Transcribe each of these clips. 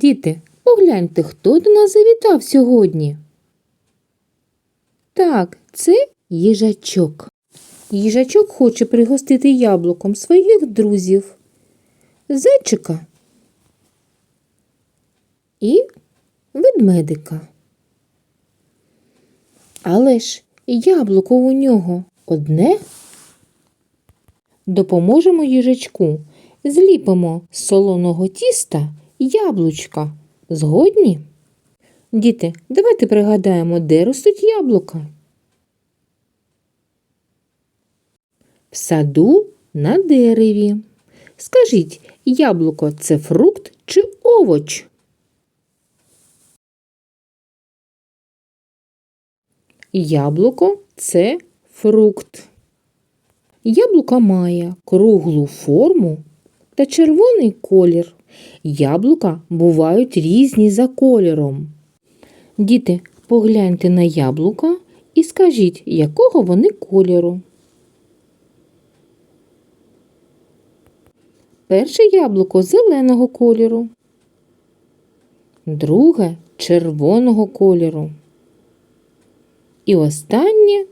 Діти, погляньте, хто до нас завітав сьогодні. Так, це їжачок. Їжачок хоче пригостити яблуком своїх друзів. Зайчика і ведмедика. Але ж яблуко у нього одне. Допоможемо їжачку. Зліпимо солоного тіста яблучка. Згодні? Діти, давайте пригадаємо, де ростуть яблука. В саду на дереві. Скажіть, яблуко це фрукт чи овоч? Яблуко це фрукт. Яблука має круглу форму та червоний колір. Яблука бувають різні за кольором. Діти, погляньте на яблука і скажіть, якого вони кольору. Перше яблуко зеленого кольору, друге червоного кольору. І останнє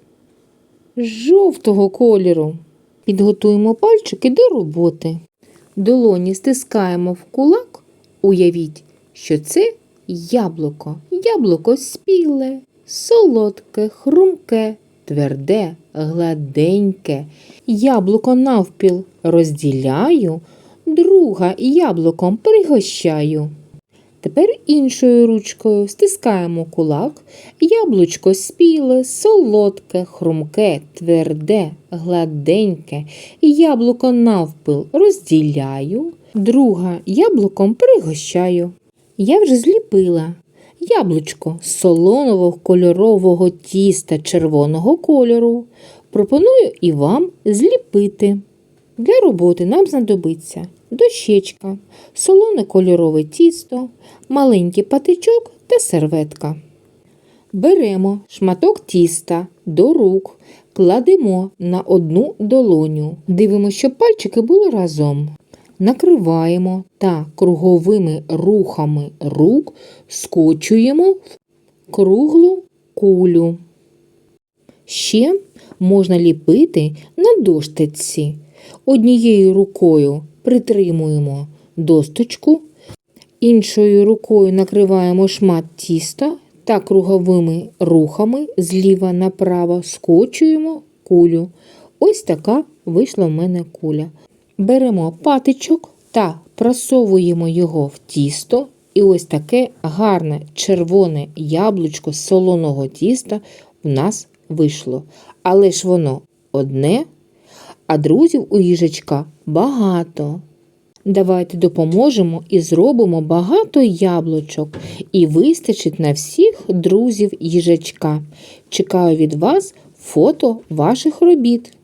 жовтого кольору. Підготуємо пальчики до роботи. Долоні стискаємо в кулак. Уявіть, що це яблуко. Яблуко спіле, солодке, хрумке, тверде, гладеньке. Яблуко навпіл розділяю, друга яблуком пригощаю. Тепер іншою ручкою стискаємо кулак, яблучко спіле, солодке, хрумке, тверде, гладеньке, яблуко навпил розділяю, друга яблуком пригощаю. Я вже зліпила яблучко з солонового кольорового тіста червоного кольору. Пропоную і вам зліпити. Для роботи нам знадобиться дощечка, солоне кольорове тісто, маленький патичок та серветка. Беремо шматок тіста до рук, кладемо на одну долоню. Дивимося, щоб пальчики були разом. Накриваємо та круговими рухами рук скочуємо в круглу кулю. Ще можна ліпити на доштиці. Однією рукою притримуємо досточку, іншою рукою накриваємо шмат тіста та круговими рухами зліва направо скочуємо кулю. Ось така вийшла в мене куля. Беремо патичок та просовуємо його в тісто. І ось таке гарне червоне яблучко солоного тіста в нас вийшло. Але ж воно одне, а друзів у їжачка багато. Давайте допоможемо і зробимо багато яблучок, і вистачить на всіх друзів їжачка. Чекаю від вас фото ваших робіт.